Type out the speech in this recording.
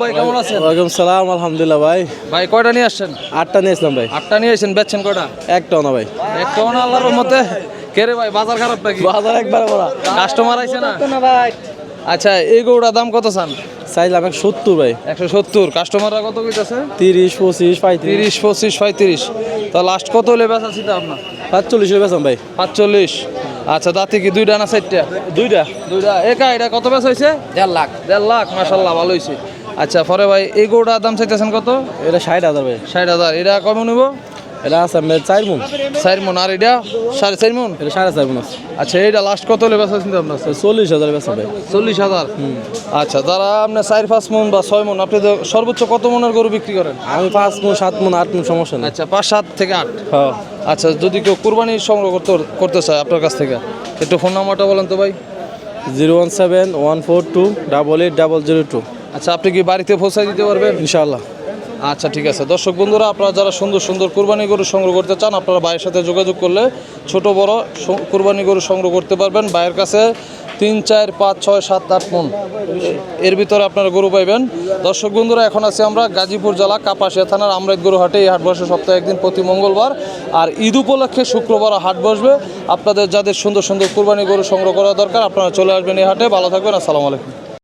ভাই কেমন আছেন? ওয়ালাইকুম সালাম আলহামদুলিল্লাহ ভাই। ভাই কয়টা নিয়ে আসছেন? আটটা নিয়েছিলাম ভাই। আটটা নিয়ে আসছেন বেচছেন কয়টা? একটাও না ভাই। না আল্লাহর মতে কে রে ভাই বাজার খারাপ নাকি? বাজার একবার বড়া। কাস্টমার আইছে না? আচ্ছা এই দাম কত চান? চাইলাম এক সত্তর ভাই। একশো সত্তর। কাস্টমাররা কত কইতাছে? তিরিশ পঁচিশ পঁয়ত্রিশ। তিরিশ পঁচিশ পঁয়ত্রিশ। তা লাস্ট কত হলে বেচা ছিল আপনার? পাঁচচল্লিশ ভাই। পাঁচচল্লিশ। আচ্ছা দাঁতি কি দুইটা না চারটা? দুইটা। দুইটা। একা এটা কত বেচা হয়েছে দেড় লাখ। দেড় লাখ মাসাল্লাহ ভালো হয়েছে আচ্ছা পরে ভাই এই গরুটার দাম চাইতেছেন কত? এটা ষাট হাজার ভাই। ষাট হাজার। এটা কমে নিব এটা আছে চার মন। চার মন। আর এটা? সাড়ে চার মন? এটা সাড়ে চার মন আছে। আচ্ছা এইটা লাস্ট কত হলে বেচা চিন্তা আপনার চল্লিশ হাজার বেতন ভাই। চল্লিশ হাজার? আচ্ছা যারা আপনার চার পাঁচ মন বা ছয় মন আপনি তো সর্বোচ্চ কত মনের গরু বিক্রি করেন? আমি পাঁচ মন সাত মন আট মন সমস্যা নেই। আচ্ছা পাঁচ সাত থেকে আট? হ্যাঁ। আচ্ছা যদি কেউ কুরবানি সংগ্রহ করতে করতে চায় আপনার কাছ থেকে একটু ফোন নাম্বারটা বলেন তো ভাই। Zero one seven one four two double eight double zero two. আচ্ছা আপনি কি বাড়িতে পৌঁছায় দিতে পারবেন? ইনশাআল্লাহ। আচ্ছা ঠিক আছে। দর্শক বন্ধুরা আপনারা যারা সুন্দর সুন্দর কুরবানি গরু সংগ্রহ করতে চান আপনারা ভাইয়ের সাথে যোগাযোগ করলে ছোট বড় কুরবানি গরু সংগ্রহ করতে পারবেন। ভাইয়ের কাছে তিন চার পাঁচ ছয় সাত আট মন। এর ভিতরে আপনারা গরু পাইবেন। দর্শক বন্ধুরা এখন আছি আমরা গাজীপুর জেলা কাপাসিয়া থানার আমরাইত গরু হাটে এই হাট বসে সপ্তাহে একদিন প্রতি মঙ্গলবার আর ঈদ উপলক্ষে শুক্রবার হাট বসবে। আপনাদের যাদের সুন্দর সুন্দর কুরবানি গরু সংগ্রহ করা দরকার আপনারা চলে আসবেন এই হাটে। ভালো থাকবেন আসসালামু আলাইকুম।